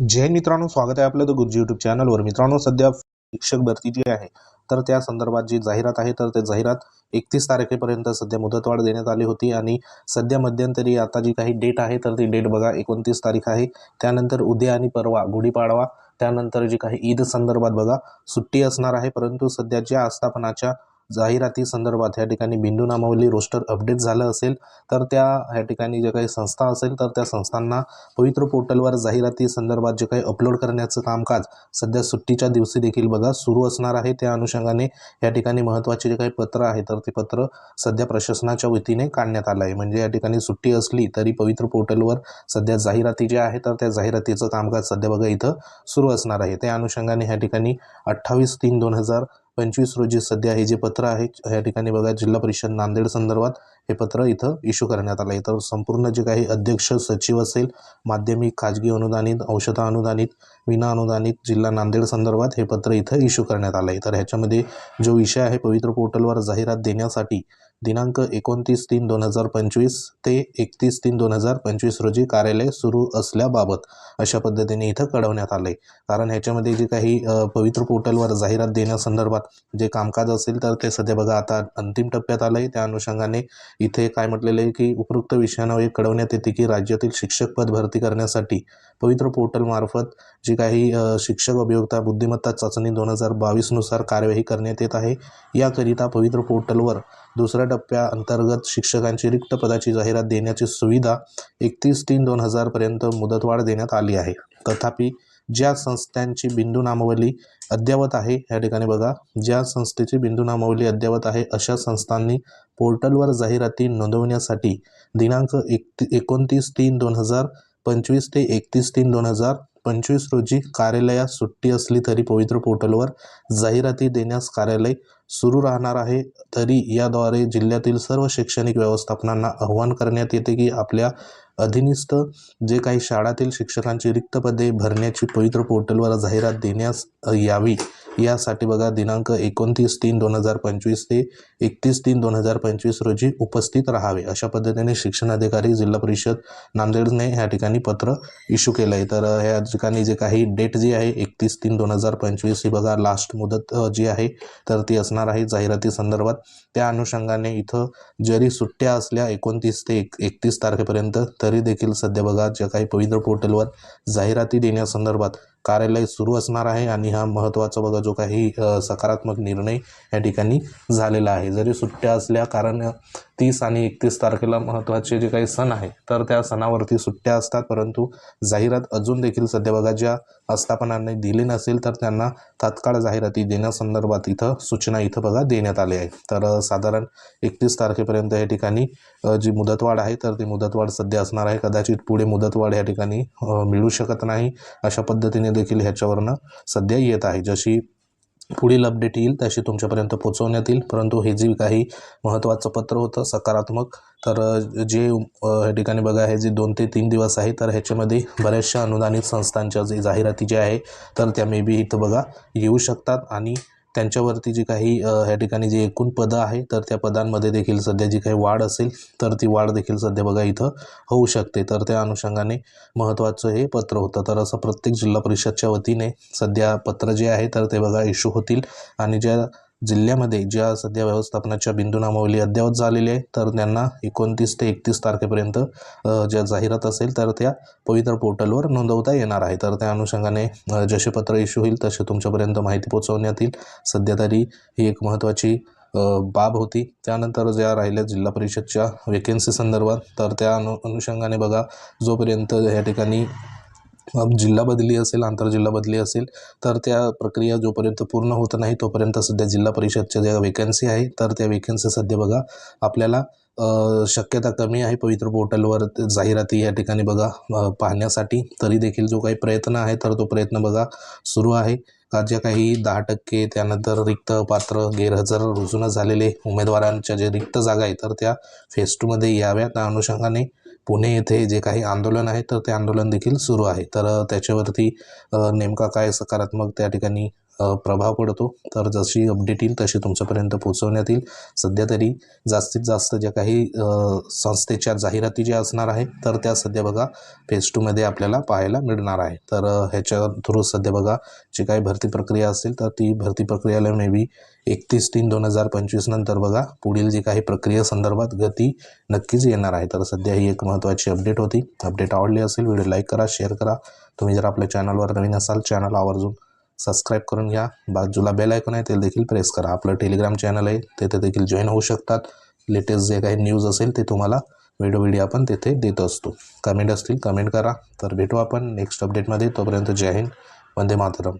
जय मित्रांनो स्वागत आहे आपलं द गुरुजी यूट्यूब चॅनलवर मित्रांनो सध्या शिक्षक भरती जी आहे. तर त्या संदर्भात जी जाहिरात आहे तर ते जाहिरात एकतीस तारखेपर्यंत सध्या मुदतवाढ देण्यात आली होती आणि सध्या मध्यंतरी आता जी काही डेट आहे तर ती डेट बघा एकोणतीस तारीख आहे. त्यानंतर उद्या आणि परवा गुढीपाडवा त्यानंतर जी काही ईद संदर्भात बघा सुट्टी असणार आहे परंतु सध्या ज्या आस्थापनाच्या जाहिराती संदर्भात या ठिकाणी बिंदू नामावली रोस्टर अपडेट झालं असेल तर त्या ह्या ठिकाणी जे काही संस्था असेल तर त्या संस्थांना पवित्र पोर्टलवर जाहिराती संदर्भात जे काही अपलोड करण्याचं कामकाज सध्या सुट्टीच्या दिवशी देखील बघा सुरू असणार आहे. त्या अनुषंगाने या ठिकाणी महत्त्वाचे जे काही पत्र आहे तर ते पत्र सध्या प्रशासनाच्या वतीने काढण्यात आलं आहे. म्हणजे या ठिकाणी सुट्टी असली तरी पवित्र पोर्टलवर सध्या जाहिराती ज्या आहे तर त्या जाहिरातीचं कामकाज सध्या बघा इथं सुरू असणार आहे. त्या अनुषंगाने ह्या ठिकाणी अठ्ठावीस तीन दोन हजार पंचवीस रोजी सध्या हे जे पत्र आहे या ठिकाणी बघा जिल्हा परिषद नांदेड संदर्भात हे पत्र इथं इश्यू करण्यात आलं. आहे तर संपूर्ण जे काही अध्यक्ष सचिव असेल माध्यमिक खाजगी अनुदानित औषध अनुदानित विना अनुदानित जिल्हा नांदेड संदर्भात हे पत्र इथं इश्यू करण्यात आलं आहे तर ह्याच्यामध्ये जो विषय आहे पवित्र पोर्टलवर जाहिरात देण्यासाठी दिनांक एकोणतीस तीन दोन हजार पंचवीस ते एकतीस तीन दोन हजार पंचवीस रोजी कार्यालय सुरू असल्याबाबत अशा पद्धतीने इथं कळवण्यात आलं आहे कारण ह्याच्यामध्ये जे काही पवित्र पोर्टलवर जाहिरात देण्यासंदर्भात जे कामकाज असेल तर ते सध्या बघा आता अंतिम टप्प्यात आलं आहे त्या अनुषंगाने इथे काय म्हटलेलं आहे की उपरोक्त विषयांवर एक कळवण्यात येते की राज्यातील शिक्षक पद भरती करण्यासाठी पवित्र पोर्टलमार्फत जी काही शिक्षक अभियोक्ता बुद्धिमत्ता चाचणी दोन हजार बावीसनुसार कार्यवाही करण्यात येत आहे. याकरिता पवित्र पोर्टलवर दुसऱ्या टप्प्याअंतर्गत शिक्षकांची रिक्त पदाची जाहिरात देण्याची सुविधा एकतीस तीन दोन हजारपर्यंत मुदतवाढ देण्यात आली आहे. तथापि ज्या संस्थांची बिंदू नामावली अद्ययावत आहे या ठिकाणी बघा. ज्या संस्थेची बिंदू नामावली अद्ययावत आहे अशा संस्थांनी पोर्टलवर जाहिराती नोंदवण्यासाठी दिनांक एक एकोणतीस तीन दोन हजार पंचवीस ते एकतीस तीन दोन हजार पंचवीस रोजी कार्यालयात सुट्टी असली तरी पवित्र पोर्टलवर जाहिराती देण्यास कार्यालय सुरू राहणार आहे. तरी याद्वारे जिल्ह्यातील सर्व शैक्षणिक व्यवस्थापनांना आव्हान करण्यात येते की आपल्या अधीनस्थ जे काही शाळातील शिक्षकांची रिक्त पदे भरण्याची पवित्र पोर्टलवर जाहिरात देण्यास यावी. यासाठी बघा दिनांक एकोणतीस तीन दोन हजार पंचवीस ते एकतीस तीन दोन हजार पंचवीस रोजी उपस्थित राहावे. अशा पद्धतीने शिक्षणाधिकारी जिल्हा परिषद नांदेडने ह्या ठिकाणी पत्र इश्यू केलं आहे तर ह्या ठिकाणी जे काही डेट जी आहे एकतीस तीन दोन हजार पंचवीस ही बघा लास्ट मुदत जी आहे तर ती असणार आहे जाहिराती संदर्भात. त्या अनुषंगाने इथं जरी सुट्ट्या असल्या एकोणतीस ते एक एकतीस तारखेपर्यंत तरी देखील सध्या बघा ज्या काही पवित्र पोर्टलवर जाहिराती देण्यासंदर्भात कार्यालय सुरू असणार आहे आणि हा महत्त्वाचा बघा जो काही सकारात्मक निर्णय या ठिकाणी झालेला आहे. जरी सुट्ट्या असल्या कारण तीस आणि एकतीस तारखेला महत्त्वाचे जे काही सण आहे तर त्या सणावरती सुट्ट्या असतात. परंतु जाहिरात अजून देखील सध्या बघा ज्या आस्थापनांनी दिली नसेल तर त्यांना तात्काळ जाहिराती देण्यासंदर्भात इथं सूचना इथं बघा देण्यात आली आहे. तर साधारण एकतीस तारखेपर्यंत या ठिकाणी जी मुदतवाढ आहे तर ती मुदतवाढ सध्या असणार आहे. कदाचित पुढे मुदतवाढ या ठिकाणी मिळू शकत नाही. अशा पद्धतीने देखील ह्याच्यावरनं सध्या येत आहे. जशी पुढील अपडेट येईल तशी तुमच्यापर्यंत पोहोचवण्यात येईल. परंतु हे जे काही महत्त्वाचं पत्र होतं सकारात्मक तर जे या ठिकाणी बघा हे जे दोन ते तीन दिवस आहे तर ह्याच्यामध्ये बऱ्याचशा अनुदानित संस्थांच्या जे जाहिराती ज्या आहे तर त्या मे बी इथं बघा येऊ शकतात. आणि त्यांच्यावरती जी काही ह्या ठिकाणी जी एकूण पदं आहे तर त्या पदांमध्ये देखील सध्या जी काही वाढ असेल तर ती वाढ देखील सध्या बघा इथं होऊ शकते. तर त्या अनुषंगाने महत्त्वाचं हे पत्र होतं. तर असं प्रत्येक जिल्हा परिषदच्या वतीने सध्या पत्र जे आहे तर ते बघा इश्यू होतील. आणि ज्या जिल्ह्यामध्ये ज्या सध्या व्यवस्थापनाच्या बिंदू नामावली अद्ययावत झालेली आहे तर त्यांना एकोणतीस ते एकतीस तारखेपर्यंत ज्या जाहिरात असेल तर त्या पवित्र पोर्टलवर नोंदवता येणार आहे. तर त्या अनुषंगाने जसे पत्र इश्यू होईल तसे तुमच्यापर्यंत माहिती पोहोचवण्यात येईल सध्या तरी ही एक महत्त्वाची बाब होती. त्यानंतर ज्या राहिल्या जिल्हा परिषदच्या वेकेन्सी संदर्भात तर त्या अनु अनुषंगाने बघा जोपर्यंत या ठिकाणी जिल्हा बदली असेल आंतरजिल्हा बदली असेल तर त्या प्रक्रिया जोपर्यंत पूर्ण होत नाही तोपर्यंत सध्या जिल्हा परिषदच्या ज्या वेकन्सी आहे तर त्या वेकन्सी सध्या बघा आपल्याला शक्यता कमी आहे. पवित्र पोर्टलवर जाहिराती या ठिकाणी बघा पाहण्यासाठी. तरी देखील जो काही प्रयत्न आहे तर तो प्रयत्न बघा सुरू आहे. का ज्या काही दहा टक्के त्यानंतर रिक्त पात्र गैरहजर रुजून झालेले उमेदवारांच्या जे रिक्त जागा आहे तर त्या फेस टूमध्ये याव्या त्या अनुषंगाने पुणे येथे जे काही आंदोलन आहे तर ते आंदोलन देखील सुरू आहे. तर त्याच्यावरती नेमका काय सकारात्मक त्या ठिकाणी प्रभाव पडतो. तर जशी अपडेट येईल तशी तुमच्यापर्यंत पोहोचवण्यात येईल. सध्या तरी जास्तीत जास्त ज्या काही संस्थेच्या जाहिराती ज्या असणार आहे तर त्या सध्या बघा फेज टूमध्ये आपल्याला पाहायला मिळणार आहे. तर ह्याच्या थ्रू सध्या बघा जी काही भरती प्रक्रिया असेल तर ती भरती प्रक्रियाला मे बी एकतीस तीन दोन हजार पंचवीस नंतर बघा पुढील जी काही प्रक्रियेसंदर्भात गती नक्कीच येणार आहे. तर सध्या ही एक महत्त्वाची अपडेट होती. अपडेट आवडली असेल व्हिडिओ लाईक करा शेअर करा. तुम्ही जर आपल्या चॅनलवर नवीन असाल चॅनल आवर्जून सबस्क्राईब करून घ्या. बाजूला बेल ऐकून आहे ते देखील प्रेस करा. आपलं टेलिग्राम चॅनल आहे तेथे देखील जॉईन होऊ शकतात. लेटेस्ट जे काही न्यूज असेल ते तुम्हाला व्हिडिओ व्हिडिओ आपण तेथे देत असतो. कमेंट असतील कमेंट करा. तर भेटू आपण नेक्स्ट अपडेटमध्ये तोपर्यंत जय हिंद. वंदे मातरम.